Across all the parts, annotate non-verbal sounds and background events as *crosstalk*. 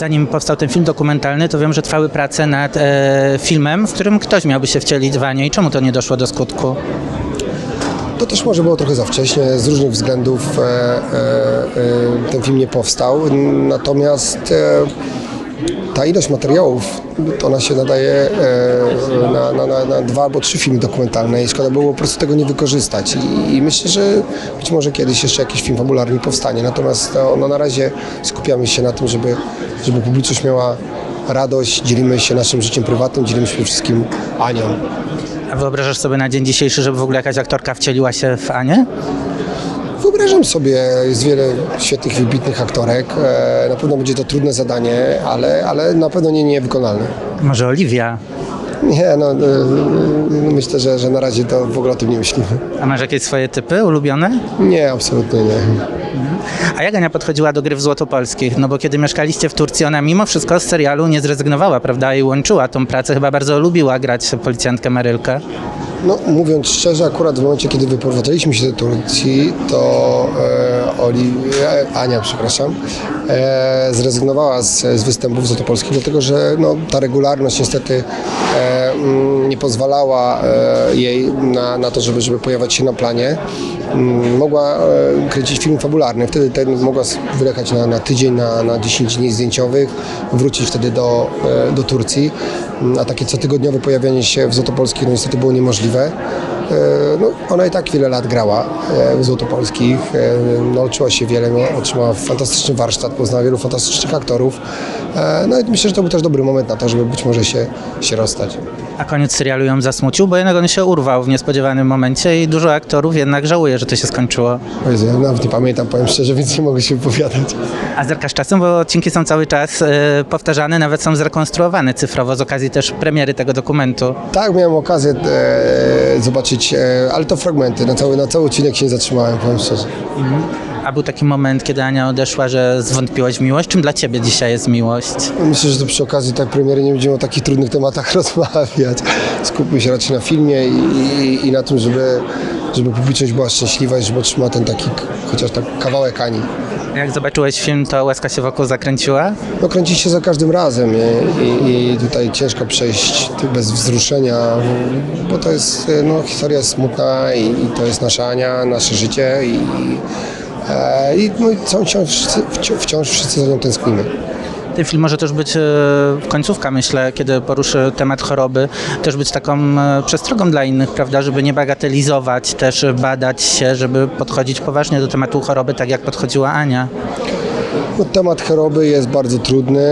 Zanim powstał ten film dokumentalny, to wiem, że trwały prace nad e, filmem, w którym ktoś miałby się wcielić w Anię i czemu to nie doszło do skutku? To też może było trochę za wcześnie, z różnych względów e, e, e, ten film nie powstał. Natomiast e, ta ilość materiałów, ona się nadaje e, na, na, na, na dwa albo trzy filmy dokumentalne i szkoda było po prostu tego nie wykorzystać. I, i myślę, że być może kiedyś jeszcze jakiś film fabularny powstanie. Natomiast no, no, na razie skupiamy się na tym, żeby, żeby publiczność miała radość, dzielimy się naszym życiem prywatnym, dzielimy się wszystkim Anią. A wyobrażasz sobie na dzień dzisiejszy, żeby w ogóle jakaś aktorka wcieliła się w Anię? Wyobrażam sobie, jest wiele świetnych, wybitnych aktorek. E, Na pewno będzie to trudne zadanie, ale, ale na pewno nie niewykonalne. Może Oliwia? Nie, no, e, no myślę, że, że na razie to w ogóle o tym nie myślimy. A masz jakieś swoje typy ulubione? Nie, absolutnie nie. A jak Ania podchodziła do gry w Złotopolskich? No bo kiedy mieszkaliście w Turcji, ona mimo wszystko z serialu nie zrezygnowała, prawda? I łączyła tą pracę, chyba bardzo lubiła grać policjantkę Marylkę. No, mówiąc szczerze, akurat w momencie, kiedy wyprowadzaliśmy się do Turcji, to e, Oli, Ania, przepraszam, e, zrezygnowała z, z występów złotopolskich, dlatego że no, ta regularność niestety e, mm, nie pozwalała e, jej na, na to, żeby, żeby pojawiać się na planie. Mm, Mogła e, kręcić film fabularny, wtedy ten mogła wyjechać na, na tydzień, na, na 10 dni zdjęciowych, wrócić wtedy do, e, do Turcji, Mm, a takie cotygodniowe pojawianie się w Złotopolskich no niestety było niemożliwe. E, No, ona i tak wiele lat grała e, w Złotopolskich, e, nauczyła się wiele, no, otrzymała fantastyczny warsztat, poznała wielu fantastycznych aktorów. No i myślę, że to był też dobry moment na to, żeby być może się, się rozstać. A koniec serialu ją zasmucił, bo jednak on się urwał w niespodziewanym momencie i dużo aktorów jednak żałuje, że to się skończyło. Jezu, ja nawet nie pamiętam, powiem szczerze, więc nie mogę się wypowiadać. A zerkasz czasem, bo odcinki są cały czas e, powtarzane, nawet są zrekonstruowane cyfrowo z okazji też premiery tego dokumentu. Tak, miałem okazję e, zobaczyć, e, ale to fragmenty, na cały, na cały odcinek się nie zatrzymałem, powiem szczerze. A był taki moment, kiedy Ania odeszła, że zwątpiłaś w miłość? Czym dla ciebie dzisiaj jest miłość? Myślę, że to przy okazji tak premiery nie będziemy o takich trudnych tematach *laughs* rozmawiać. Skupmy się raczej na filmie i, i, i na tym, żeby, żeby publiczność była szczęśliwa i żeby otrzymała ten taki chociaż tak kawałek Ani. Jak zobaczyłeś film, to łezka się wokół zakręciła? No kręci się za każdym razem i, i, i tutaj ciężko przejść bez wzruszenia, bo to jest, no historia jest smutna i, i to jest nasza Ania, nasze życie i, i no, i wciąż, wszyscy- wciąż, wciąż wszyscy za nią tęsknimy. Ten film może też być e, końcówka, myślę, kiedy poruszy temat choroby, też być taką e, przestrogą dla innych, prawda, żeby nie bagatelizować, też badać się, żeby podchodzić poważnie do tematu choroby, tak jak podchodziła Ania. No, temat choroby jest bardzo trudny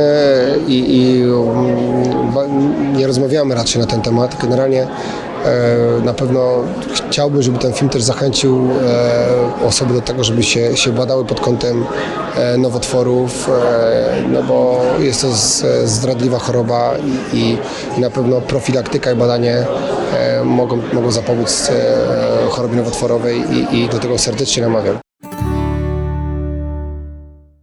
i, i ba- nie rozmawiamy raczej na ten temat. Generalnie e, na pewno chciałbym, żeby ten film też zachęcił e, osoby do tego, żeby się, się badały pod kątem e, nowotworów, e, no bo jest to zdradliwa choroba i, na pewno profilaktyka i badanie e, mogą, mogą zapomóc e, chorobie nowotworowej i, i do tego serdecznie namawiam.